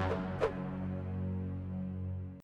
you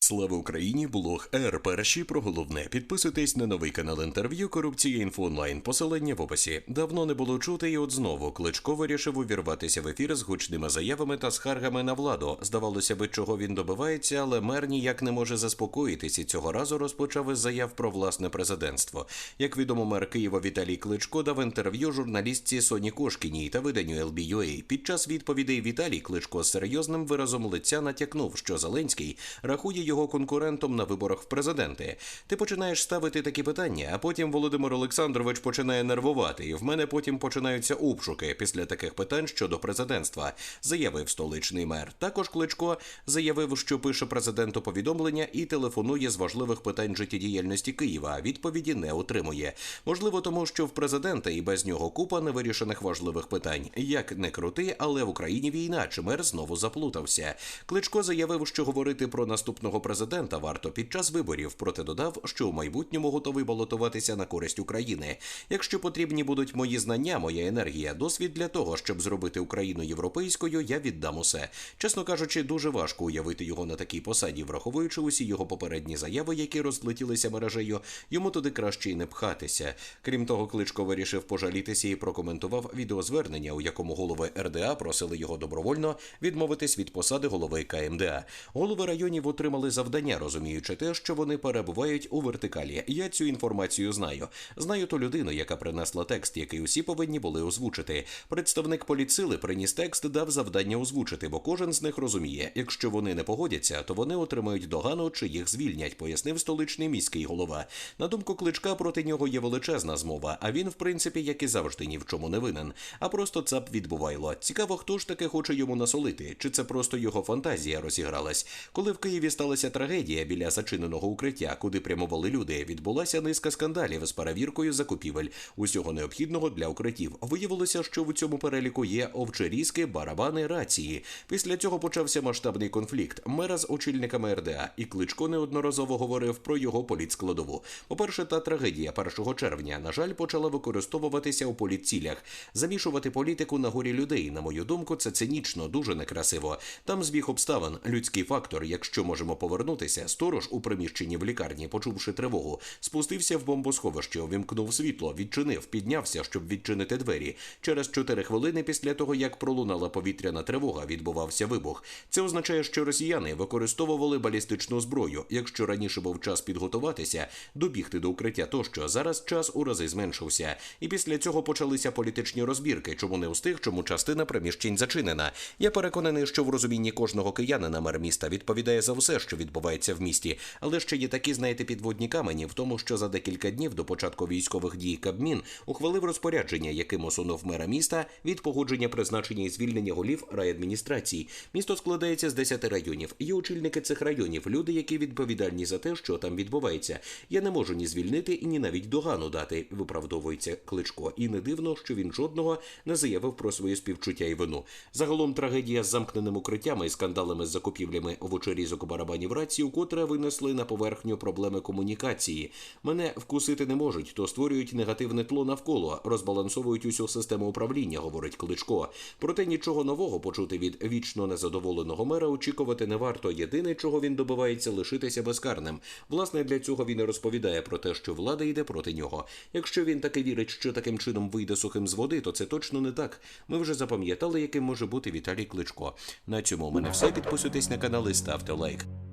Слава Україні! Блог Р. Перші про головне. Підписуйтесь на новий канал інтерв'ю Корупція інфо онлайн. Посилання в описі. Давно не було чути, і от знову Кличко вирішив увірватися в ефір з гучними заявами та скаргами на владу. Здавалося би, чого він добивається, але мер ніяк не може заспокоїтись і цього разу розпочав із заяв про власне президентство. Як відомо, мер Києва Віталій Кличко дав інтерв'ю журналістці Соні Кошкіній та виданню LBUA. Під час відповідей Віталій Кличко з серйозним виразом лиця натякнув, що Зеленський рахує його конкурентом на виборах в президенти. Ти починаєш ставити такі питання, а потім Володимир Олександрович починає нервувати, і в мене потім починаються обшуки після таких питань щодо президентства, заявив столичний мер. Також Кличко заявив, що пише президенту повідомлення і телефонує з важливих питань життєдіяльності Києва. Відповіді не отримує. Можливо, тому що в президента і без нього купа невирішених важливих питань. Як не крути, але в Україні війна, чи мер знову заплутався. Кличко заявив, що говорити про наступного президента варто під час виборів, проте додав, що в майбутньому готовий балотуватися на користь України. Якщо потрібні будуть мої знання, моя енергія, досвід для того, щоб зробити Україну європейською, я віддам усе. Чесно кажучи, дуже важко уявити його на такій посаді, враховуючи усі його попередні заяви, які розлетілися мережею. Йому туди краще й не пхатися. Крім того, Кличко вирішив пожалітися і прокоментував відеозвернення, у якому голови РДА просили його добровольно відмовитись від посади голови КМДА. Голови районів отримали завдання, розуміючи те, що вони перебувають у вертикалі. Я цю інформацію знаю. Знаю ту людину, яка принесла текст, який усі повинні були озвучити. Представник поліцили приніс текст, дав завдання озвучити, бо кожен з них розуміє, якщо вони не погодяться, то вони отримають догану чи їх звільнять, пояснив столичний міський голова. На думку кличка проти нього є величезна змова. А він, в принципі, як і завжди, ні в чому не винен. А просто цап відбувайло. Цікаво, хто ж таки хоче йому насолити, чи це просто його фантазія розігралась. Коли в Києві сталася трагедія біля зачиненого укриття, куди прямували люди, відбулася низка скандалів з перевіркою закупівель усього необхідного для укриттів. Виявилося, що в цьому переліку є овчерізки, барабани, рації. Після цього почався масштабний конфлікт мера з очільниками РДА, і Кличко неодноразово говорив про його політскладову. По-перше, та трагедія 1 червня, на жаль, почала використовуватися у політцілях. Замішувати політику на горі людей. На мою думку, це цинічно, дуже некрасиво. Там збіг обставин, людський фактор. Якщо можемо повернутися, сторож у приміщенні в лікарні, почувши тривогу, спустився в бомбосховище, увімкнув світло, відчинив, піднявся, щоб відчинити двері. Через 4 хвилини після того, як пролунала повітряна тривога, відбувався вибух. Це означає, що росіяни використовували балістичну зброю. Якщо раніше був час підготуватися, добігти до укриття тощо, зараз час у рази зменшився. І після цього почалися політичні розбірки. Чому не встиг, чому частина приміщень зачинена. Я переконаний, що в розумінні кожного киянина мер міста відповідає за все, що відбувається в місті, але ще є такі, знаєте, підводні камені в тому, що за декілька днів до початку військових дій Кабмін ухвалив розпорядження, яким усунув мера міста від погодження призначення і звільнення голів райадміністрації. Місто складається з 10 районів. Є очільники цих районів, люди, які відповідальні за те, що там відбувається. Я не можу ні звільнити і ні навіть догану дати. Виправдовується кличко. І не дивно, що він жодного не заявив про своє співчуття і вину. Загалом трагедія з замкненим укриттям і скандалами з закупівлями овочерізок барабанів рації, котре винесли на поверхню проблеми комунікації. Мене вкусити не можуть, то створюють негативне тло навколо, розбалансовують усю систему управління, говорить Кличко. Проте нічого нового почути від вічно незадоволеного мера очікувати не варто. Єдине, чого він добивається, лишитися безкарним. Власне, для цього він і розповідає про те, що влада йде проти нього. Якщо він таки вірить, що таким чином вийде сухим з води, то це точно не так. Ми вже запам'ятали, яким може бути Віталій Кличко. На цьому у мене все. Підписуйтесь на канал і ставте лайк.